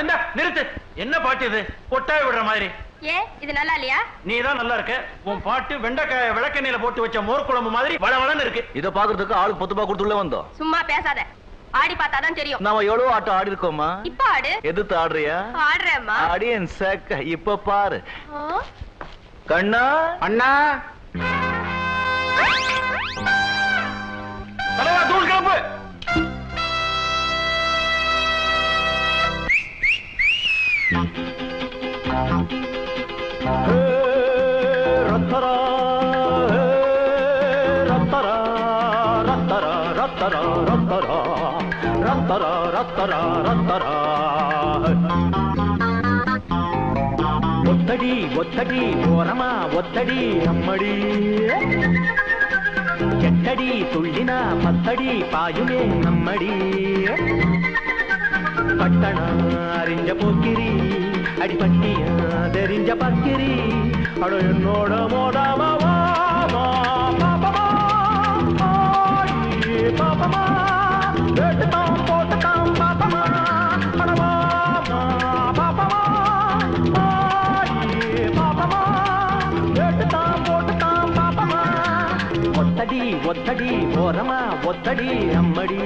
என்ன நிறுத்து. என்ன பாட்டு இது? கொட்டாய் விடுற மாதிரி. ஏன்? இது நல்லா இல்லையா? நீ தான் நல்லா இருக்க. உன் பாட்டு வெண்டைக்காய விளக்கெண்ணெயில போட்டு வச்ச மோர் குழம்பு மாதிரி வளவளன்னு இருக்கு. இத பாக்குறதுக்கு ஆளுக்கு பத்து ரூபாய் கொடுத்துள்ள வந்தோம். சும்மா பேசாத. ஆடி பார்த்தாதான் தெரியும். நாம எவ்வளவு ஆட்டம் ஆடி இருக்கோமா இப்ப ஆடு. எதிர்த்து ஆடுறியா? ஆடுறேம்மா. ஆடி என் சேக்க இப்ப பாரு? கண்ணா? அண்ணா? ரத்தரா ரத்தரா ரத்தரா ரத்தரா ரத்தரா ரத்தரா ரத்தரா ரத்தரா. ஒத்தடி ஒத்தடி ஓரமா ஒத்தடி அம்மடி. எட்டடி துள்ளினா பத்தடி பாயுமே நம்மடி. பட்டண அறிஞ்ச போக்கிரி அடிபட்டியா தெரிஞ்ச பக்கிரி. அடோ என்னோட மோடாமா பாப்பமா. கேட்டுட்டான் போட்டுட்டான் பாப்பமா. படமா ஒத்தடி ஒத்தடி ஓரமா ஒத்தடி அம்மடி.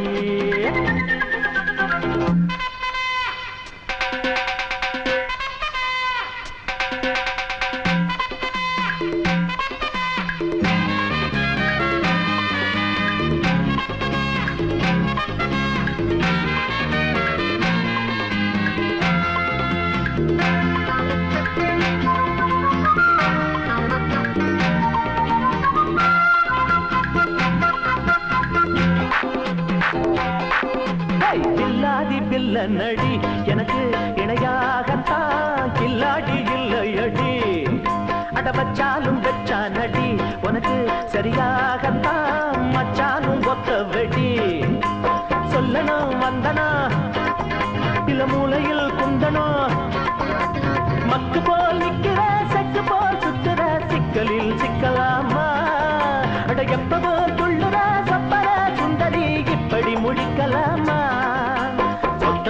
பில்லாதி பில்ல நடி. எனக்கு இணையாகத்தான் கில்லாடி இல்லையடி. அட வச்சாலும் வச்சா நடி உனக்கு சரியாகத்தான் மச்சாலும் ஒத்த வெடி சொல்லணும் வந்தனா. இல்ல மூலையில் குந்தனும்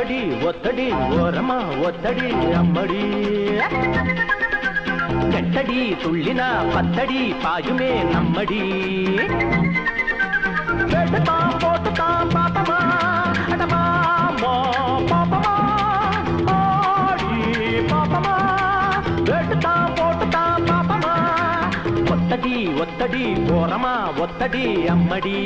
ఒత్తడి ఒత్తడి ఓరమా ఒత్తడి అమ్మడి. గట్టడి తుళ్ళిన పత్తడి పాయుమే నమ్మడి. పెడతా పోటుతా ఒత్తడి ఒత్తడి ఓరమ ఒత్తడి అమ్మడి.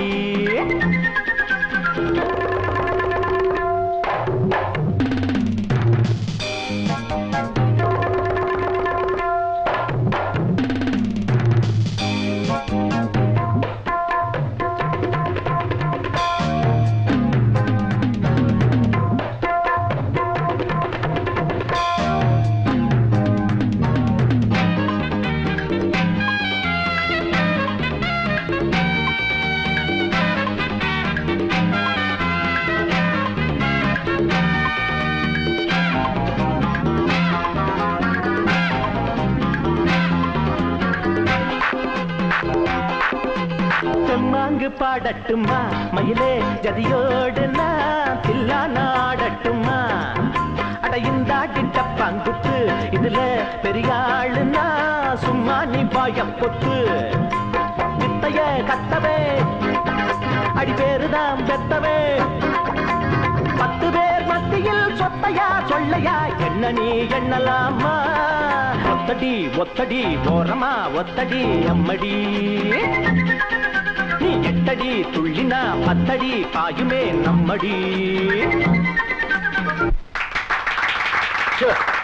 பாடட்டுமா? மயிலே ஜதியோடு நான் தில்லா நாடட்டுமா? அட இந்தாட்டி டப்பாங்குத்து இதுல பெரியாளுனா சும்மா நீ பாய பொத்து. வித்தைய கத்தவே அடி பேருதான் பெத்தவே பத்து பேர் மத்தியில் சொத்தையா சொல்லையா? என்ன நீ எண்ணலாமா? ஒத்தடி ஒத்தடி ஓரமா ஒத்தடி அம்மடி. நீ துள்ளினா பத்தடி பாயுமே நம்மடி.